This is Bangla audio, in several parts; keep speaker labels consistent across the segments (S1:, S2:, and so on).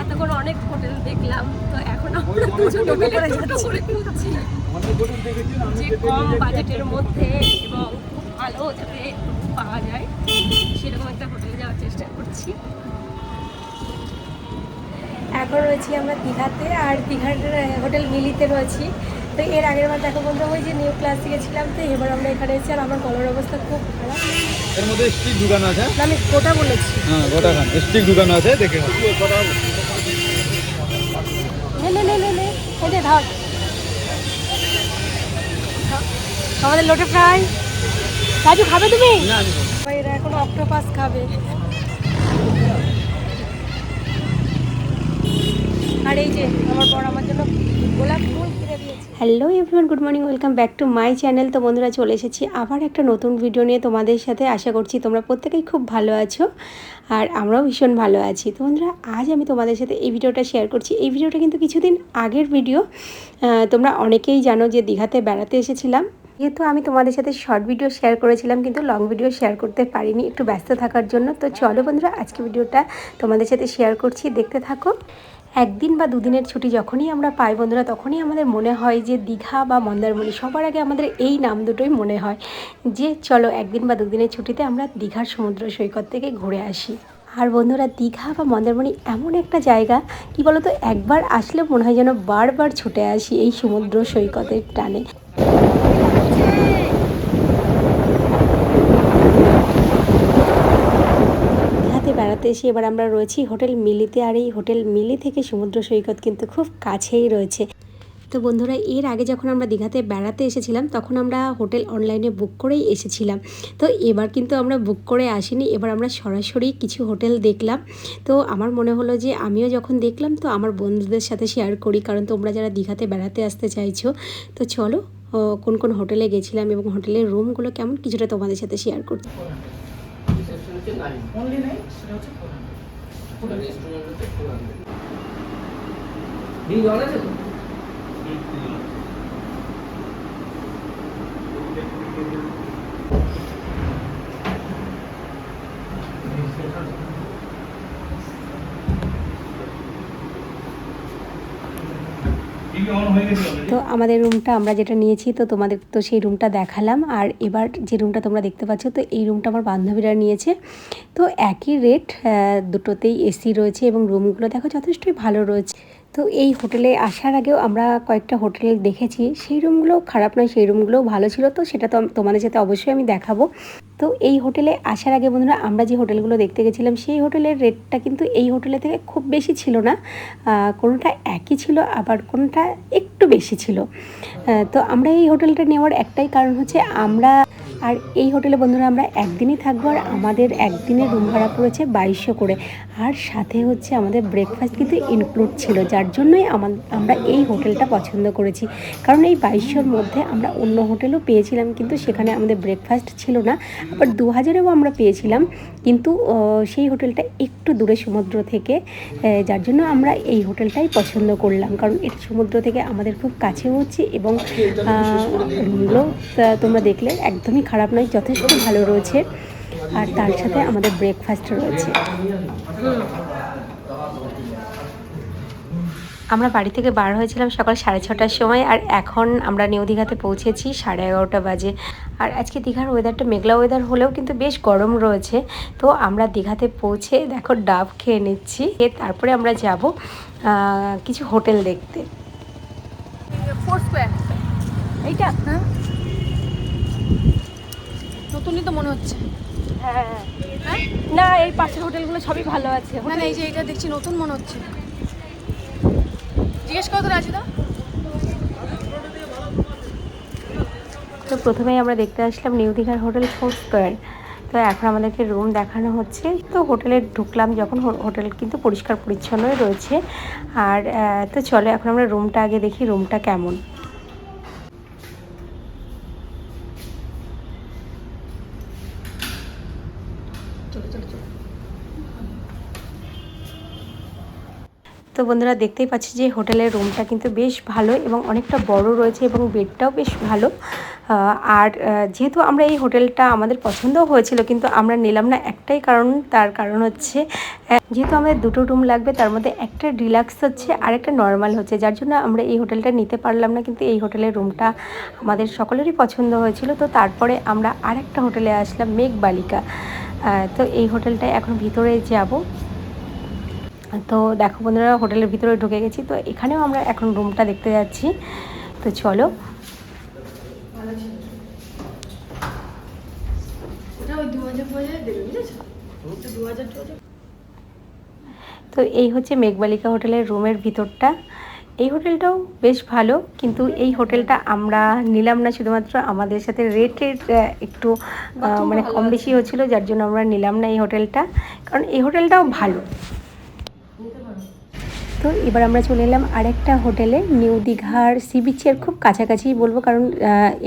S1: এতক্ষণ অনেক হোটেল দেখলাম তো এখন আমরা দুজন টোটো করে খুঁজছি যে কম বাজেটের মধ্যে এবং খুব ভালো যাতে পাওয়া যায় সেরকম একটা হোটেলে যাওয়ার চেষ্টা করছি। এখন রয়েছি আমরা দীঘাতে আর দীঘার হোটেল মিলিতে রয়েছি। তো এর আগের বার দেখো বন্ধু ওই যে নিউ ক্লাসে গেছিলাম তো এবার আমরা এখানে এসেছি আর আমার গলার অবস্থা খুব খারাপ।
S2: এর মধ্যে স্টিক ঢুকানো আছে?
S1: না, আমি গোটা বলেছি।
S2: হ্যাঁ গোটা খান স্টিক ঢুকানো আছে দেখে।
S1: নে নে নে নে নে এই নে ধর। আমাদের লোটে ফ্রাই রাজু খাবে তুমি? এরা এখন অক্টোপাস খাবে। এই যে আমার জন্য গোলাপ ফুল hello everyone, good morning, welcome back to my channel. তো বন্ধুরা, চলে এসেছি আবার একটা নতুন ভিডিও নিয়ে তোমাদের সাথে। আশা করছি তোমরা প্রত্যেকেই খুব ভালো আছো আর আমরাও ভীষণ ভালো আছি। তো বন্ধুরা, আজ আমি তোমাদের সাথে এই ভিডিওটা শেয়ার করছি। এই ভিডিওটা কিন্তু কিছুদিন আগের ভিডিও। তোমরা অনেকেই জানো যে দীঘাতে বেড়াতে এসেছিলাম। যেহেতু আমি তোমাদের সাথে শর্ট ভিডিও শেয়ার করেছিলাম, কিন্তু লং ভিডিও শেয়ার করতে পারিনি একটু ব্যস্ত থাকার জন্য। তো চলো বন্ধুরা, আজকে ভিডিওটা তোমাদের সাথে শেয়ার করছি। দেখতে থাকো। একদিন বা দুদিনের ছুটি যখনই আমরা পাই বন্ধুরা, তখনই আমাদের মনে হয় যে দীঘা বা মন্দারমণি সবার আগে আমাদের এই নাম দুটোই মনে হয় যে চলো একদিন বা দুদিনের ছুটিতে আমরা দীঘার সমুদ্র সৈকত থেকে ঘুরে আসি। আর বন্ধুরা, দীঘা বা মন্দারমণি এমন একটা জায়গা, কি বলতো, একবার আসলে মনে হয় যেন বারবার ছুটে আসি এই সমুদ্র সৈকতের টানে। দীঘাতে এসে এবার আমরা রয়েছি হোটেল মিলিতে, আর এই হোটেল মিলি থেকে সমুদ্র সৈকত কিন্তু খুব কাছেই রয়েছে। তো বন্ধুরা, এর আগে যখন আমরা দীঘাতে বেড়াতে এসেছিলাম, তখন আমরা হোটেল অনলাইনে বুক করেই এসেছিলাম। তো এবার কিন্তু আমরা বুক করে আসিনি, এবার আমরা সরাসরি কিছু হোটেল দেখলাম। তো আমার মনে হলো যে আমিও যখন দেখলাম, তো আমার বন্ধুদের সাথে শেয়ার করি, কারণ তোমরা যারা দীঘাতে বেড়াতে আসতে চাইছো, তো চলো কোন কোন হোটেলে গেছিলাম এবং হোটেলের রুমগুলো কেমন, কিছুটা তোমাদের সাথে শেয়ার করতে তো? আমাদের রুমটা আমরা যেটা নিয়েছি, তো তোমাদের, তো সেই রুমটা দেখালাম। আর এবার যে রুমটা তোমরা দেখতে পাচ্ছ, তো এই রুমটা আমার বান্ধবীরা নিয়েছে। তো একই রেট দুটোতেই এসি রয়েছে এবং রুমগুলো দেখো যথেষ্টই ভালো রয়েছে। তো এই হোটেলে আসার আগেও আমরা কয়েকটা হোটেল দেখেছি। সেই রুমগুলো খারাপ নয়, সেই রুমগুলোও ভালো ছিল তো সেটা তো তোমাদের সাথে অবশ্যই আমি দেখাবো। তো এই হোটেলে আসার আগে বন্ধুরা আমরা যে হোটেলগুলো দেখতে গেছিলাম, সেই হোটেলের রেটটা কিন্তু এই হোটেলে থেকে খুব বেশি ছিল না। কোনোটা একই ছিল, আবার কোনোটা একটু বেশি ছিল। তো আমরা এই হোটেলটা নেওয়ার একটাই কারণ হচ্ছে আমরা আর এই হোটেলে বন্ধুরা আমরা একদিনই থাকব আর আমাদের একদিনের রুম ভাড়া পড়েছে বাইশশো করে। আর সাথে হচ্ছে আমাদের ব্রেকফাস্ট কিন্তু ইনক্লুড ছিল, যার জন্যই আমা- আমরা এই হোটেলটা পছন্দ করেছি। কারণ এই বাইশশোর মধ্যে আমরা অন্য হোটেলও পেয়েছিলাম, কিন্তু সেখানে আমাদের ব্রেকফাস্ট ছিল না। আবার দু হাজারেও আমরা পেয়েছিলাম, কিন্তু সেই হোটেলটা একটু দূরে সমুদ্র থেকে যার জন্য আমরা এই হোটেলটাই পছন্দ করলাম। কারণ এটা সমুদ্র থেকে আমাদের খুব কাছেও হচ্ছে এবং রুমগুলো তোমরা দেখলে একদমই খারাপ নয় যথেষ্ট ভালো রয়েছে। আর তার সাথে আমাদের ব্রেকফাস্ট রয়েছে। আমরা বাড়ি থেকে বার হয়েছিলাম সকাল সাড়ে ছটার সময় আর এখন আমরা নিউ দীঘাতে পৌঁছেছি সাড়ে এগারোটা বাজে। আর আজকে দীঘার ওয়েদারটা মেঘলা ওয়েদার হলেও কিন্তু বেশ গরম রয়েছে। তো আমরা দীঘাতে পৌঁছে দেখো ডাব খেয়ে নিচ্ছি। এ তারপরে আমরা যাব কিছু হোটেল দেখতে। এইটা?
S3: হ্যাঁ। নতুনই তো মনে হচ্ছে।
S1: হ্যাঁ
S3: হ্যাঁ।
S1: না এই পাশের হোটেলগুলো সবই ভালো আছে।
S3: না না এই যে এটা দেখছি নতুন মনে হচ্ছে। জিজ্ঞেস করো তো রাজুদা।
S1: তো প্রথমেই আমরা দেখতে আসলাম নিউ দীঘার হোটেল ফোর স্কোয়ার। তো এখন আমাদেরকে রুম দেখানো হচ্ছে। তো হোটেলে ঢুকলাম যখন হো- হোটেল কিন্তু পরিষ্কার পরিচ্ছন্নই রয়েছে। আর তো চলো এখন আমরা রুমটা আগে দেখি রুমটা কেমন। তো বন্ধুরা দেখতেই পাচ্ছি যে হোটেলের রুমটা কিন্তু বেশ ভালো এবং অনেকটা বড় রয়েছে এবং বেডটাও বেশ ভালো। আর যেহেতু আমরা এই হোটেলটা আমাদের পছন্দও হয়েছিল, কিন্তু আমরা নিলাম না একটাই কারণ, তার কারণ হচ্ছে যেহেতু আমাদের দুটো রুম লাগবে, তার মধ্যে একটা রিল্যাক্স হচ্ছে, আর একটা নর্মাল হচ্ছে। যার জন্য আমরা এই হোটেলটা নিতে পারলাম না, কিন্তু এই হোটেলের রুমটা আমাদের সকলেরই পছন্দ হয়েছিল। তো তারপরে আমরা আর একটা হোটেলে আসলাম মেঘ বালিকা তো এই হোটেলটায় এখন ভিতরে যাব। তো দেখো বন্ধুরা হোটেলের ভিতরে ঢুকে গেছি। তো এখানেও আমরা এখন রুমটা দেখতে যাচ্ছি। তো চলো। তো এই হচ্ছে মেঘবালিকা হোটেলের রুমের ভিতরটা। এই হোটেলটাও বেশ ভালো কিন্তু এই হোটেলটা আমরা নিলাম না শুধুমাত্র আমাদের সাথে রেটের একটু মানে কম বেশি হচ্ছিল যার জন্য আমরা নিলাম না এই হোটেলটা। কারণ এই হোটেলটাও ভালো। তো এবার আমরা চলে এলাম আরেকটা হোটেলে। নিউ দীঘার সি বিচের খুব কাছাকাছি বলব, কারণ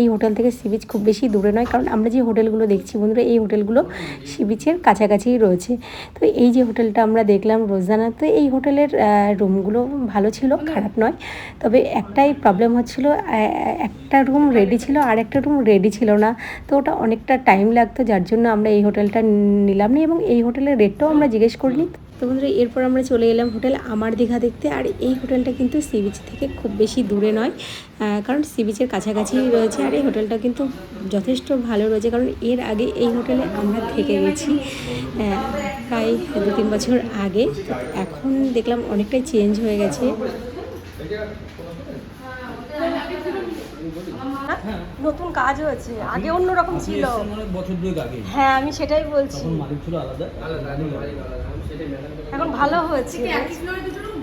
S1: এই হোটেল থেকে সি বিচ খুব বেশি দূরে নয়। কারণ আমরা যে হোটেলগুলো দেখছি বন্ধুরা, এই হোটেলগুলো সি বিচের কাছাকাছিই রয়েছে। তো এই যে হোটেলটা আমরা দেখলাম, রোজানা, তো এই হোটেলের রুমগুলো ভালো ছিল, খারাপ নয়। তবে একটাই প্রবলেম হচ্ছিল একটা রুম রেডি ছিল, আর একটা রুম রেডি ছিল না। তো ওটা অনেকটা টাইম লাগতো, যার জন্য আমরা এই হোটেলটা নিলাম না, এবং এই হোটেলের রেটটাও আমরা জিজ্ঞেস করিনি। বন্ধুরা এরপর আমরা চলে এলাম হোটেল আমার দীঘা দেখতে। আর এই হোটেলটা কিন্তু সি বিচ থেকে খুব বেশি দূরে নয় কারণ সি বিচের কাছাকাছি রয়েছে আর এই হোটেলটা কিন্তু যথেষ্ট ভালো রয়েছে কারণ এর আগে এই হোটেলে আমরা থেকে গেছি প্রায় দু তিন বছর আগে। এখন দেখলাম অনেকটাই চেঞ্জ হয়ে গেছে। নতুন কাজ হয়েছে আগে অন্যরকম ছিল। হ্যাঁ আমি সেটাই বলছি।
S2: মালিক ছিল আলাদা।
S1: এখন ভালো হয়েছে কি
S3: একই ফ্লোরে দুটো রুম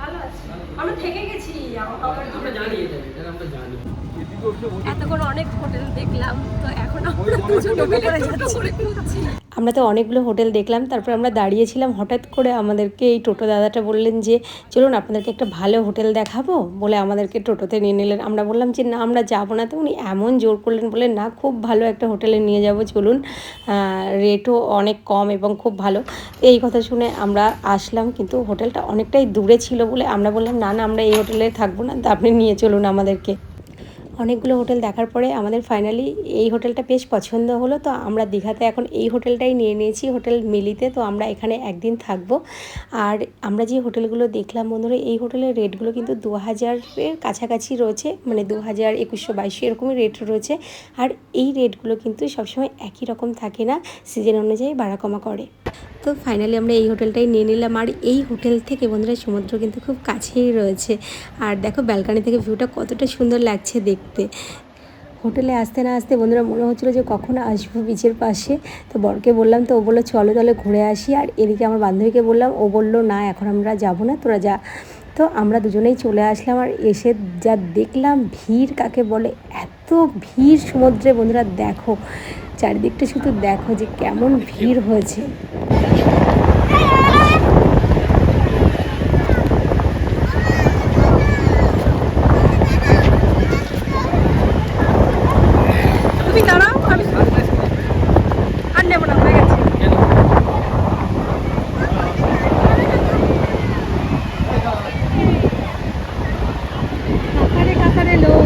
S3: ভালো আছে।
S1: আমরা থেকে গেছি এতক্ষণ অনেক হোটেল দেখলাম তো এখন আমরা দুজন করে যাচ্ছি আমরা তো অনেকগুলো হোটেল দেখলাম, তারপর আমরা দাঁড়িয়েছিলাম হঠাৎ করে আমাদেরকে এই টোটো দাদাটা বললেন যে, চলুন আপনাদেরকে একটা ভালো হোটেল দেখাবো, বলে আমাদেরকে টোটোতে নিয়ে নিলেন। আমরা বললাম যে, না, আমরা যাব না। তো উনি এমন জোর করলেন বলে না, খুব ভালো একটা হোটেলে নিয়ে যাব, চলুন। রেটও অনেক কম এবং খুব ভালো। এই কথা শুনে আমরা আসলাম, কিন্তু হোটেলটা অনেকটাই দূরে ছিল বলে আমরা বললাম, না না, আমরা এই হোটেলে থাকব না। আপনি নিয়ে চলুন আমাদেরকে। অনেকগুলো হোটেল দেখার পরে আমাদের ফাইনালি এই হোটেলটা বেশ পছন্দ হলো। তো আমরা দীঘাতে এখন এই হোটেলটাই নিয়ে নিয়েছি, হোটেল মিলিতে। তো আমরা এখানে একদিন থাকব। আর আমরা যে হোটেলগুলো দেখলাম বন্ধুরা, এই হোটেলের রেটগুলো কিন্তু দু হাজারের কাছাকাছি রয়েছে মানে দু হাজার একুশশো বাইশশো এরকমই রেট রয়েছে। আর এই রেটগুলো কিন্তু সবসময় একই রকম থাকে না সিজন অনুযায়ী বাড়া কমা করে। তো ফাইনালি আমরা এই হোটেলটাই নিয়ে নিলাম। আর এই হোটেল থেকে বন্ধুরা সমুদ্র কিন্তু খুব কাছেই রয়েছে। আর দেখো ব্যালকানি থেকে ভিউটা কতটা সুন্দর লাগছে দেখতে। হোটেলে আসতে না আসতে বন্ধুরা মনে হচ্ছিল যে কখন আসব বিচের পাশে। তো বরকে বললাম, তো ও বলল, চলো তাহলে ঘুরে আসি। আর এদিকে আমার বান্ধবীকে বললাম, ও বলল, না, এখন আমরা যাব না, তোরা যা। তো আমরা দুজনেই চলে আসলাম আর এসে যা দেখলাম ভিড় কাকে বলে, এত ভিড় সমুদ্রে। বন্ধুরা দেখো, চারিদিকটা শুধু দেখো যে কেমন ভিড় হয়েছে
S3: তুমি দাঁড়াও আমি আর নেব না হয়ে গেছে
S1: কাকারে কাকারে লোক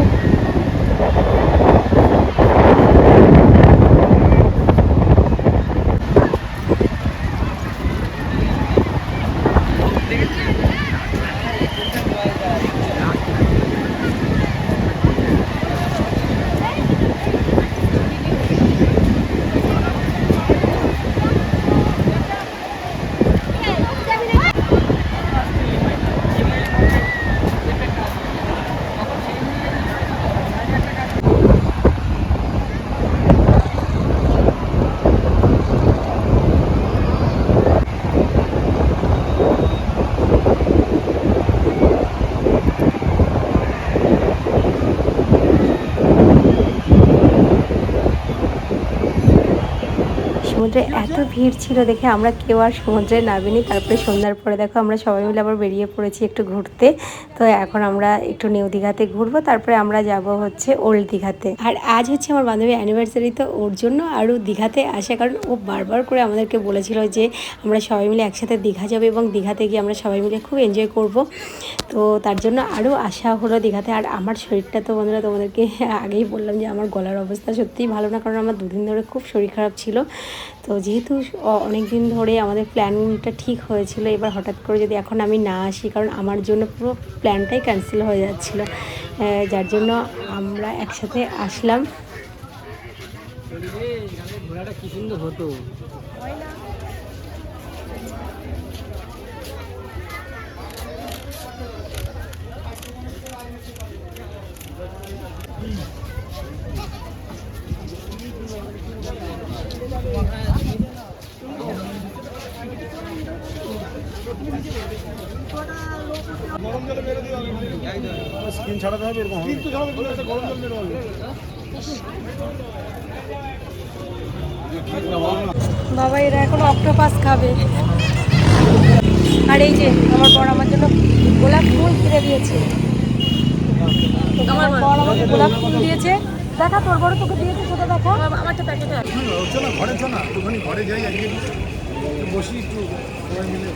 S1: সমুদ্রে এত ভিড় ছিল দেখে আমরা কেউ আর সমুদ্রে নামিনি। তারপরে সন্ধ্যার পরে দেখো আমরা সবাই মিলে আবার বেরিয়ে পড়েছি একটু ঘুরতে। তো এখন আমরা একটু নিউ দীঘাতে ঘুরবো, তারপরে আমরা যাব হচ্ছে ওল্ড দীঘাতে। আর আজ হচ্ছে আমার বান্ধবী অ্যানিভার্সারি তো ওর জন্য। আরও দীঘাতে আসে কারণ ও বারবার করে আমাদেরকে বলেছিল যে আমরা সবাই মিলে একসাথে দীঘা যাব এবং দীঘাতে গিয়ে আমরা সবাই মিলে খুব এনজয় করব। তো তার জন্য আরও আসা হলো দীঘাতে। আর আমার শরীরটা তো বন্ধুরা তোমাদেরকে আগেই বললাম যে আমার গলার অবস্থা সত্যিই ভালো না, কারণ আমার দুদিন ধরে খুব শরীর খারাপ ছিল। তো যেহেতু অনেক দিন ধরে আমাদের প্ল্যানটা ঠিক হয়েছিল, এবার হঠাৎ করে যদি এখন আমি না আসি, কারণ আমার জন্য পুরো প্ল্যানটাই ক্যান্সেল হয়ে যাচ্ছিল। যার জন্য আমরা একসাথে আসলাম।
S2: সুন্দর হতো
S4: স্ক্রিন ছাড়াতে হবে এরকম হবে গরম জল মেরে হবে
S3: বাবা এরা এখন অক্টোপাস খাবে। আর এই যে আমার বর আমার জন্য গোলাপ ফুল কিনে দিয়েছে। আমার বর আমাকে গোলাপ ফুল দিয়েছে। দেখা তোর বড় তোকে দিয়েছে সেটা দেখা। আমারটা প্যাকেটে আছে
S4: চলো না ঘরে চলো না। ঘরে যাই আজকে বসি একটু সবাই মিলে।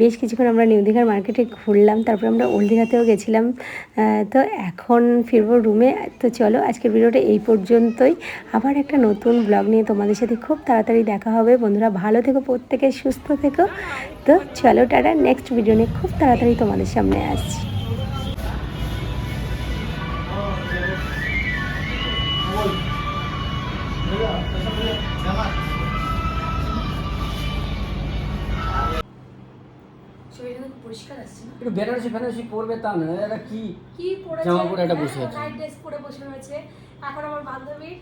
S1: বেশ কিছুক্ষণ আমরা নিউ দীঘার মার্কেটে ঘুরলাম, তারপর আমরা ওল্ড দীঘাতেও গেছিলাম। তো এখন ফিরবো রুমে। তো চলো, আজকের ভিডিওটা এই পর্যন্তই। আবার একটা নতুন ব্লগ নিয়ে তোমাদের সাথে খুব তাড়াতাড়ি দেখা হবে। বন্ধুরা, ভালো থেকো, প্রত্যেকে সুস্থ থেকো। তো চলো, টাটা। নেক্সট ভিডিও নিয়ে খুব তাড়াতাড়ি তোমাদের সামনে আসছি।
S2: একটু বেনারসি ফেনারসি পরবে তা না এটা কি
S3: কি পড়েছে?
S2: জামা পরে একটা বসে আছে।
S3: নাইট ড্রেস পরে বসে রয়েছে। এখন আমার বান্ধবীর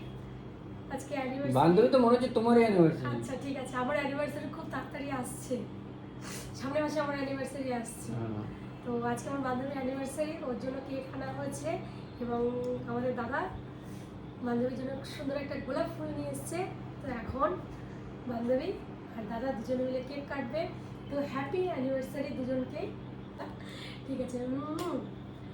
S3: আজকে অ্যানিভার্সারি
S2: বান্ধবী তো মনে হচ্ছে তোমারই অ্যানিভার্সারি
S3: আচ্ছা ঠিক আছে। আমার অ্যানিভার্সারি খুব তাড়াতাড়ি আসছে। সামনের মাসে আমার অ্যানিভার্সারি আসছে। তো আজকে আমার বান্ধবীর অ্যানিভার্সারি ওর জন্য কেক আনা হয়েছে এবং আমাদের দাদা বান্ধবীর জন্য সুন্দর একটা গোলাপ ফুল নিয়ে এসছে। তো এখন বান্ধবী আর দাদা দুজনে মিলে কেক কাটবে। তো হ্যাপি অ্যানিভার্সারি দুজনকেই। ঠিক আছে উম,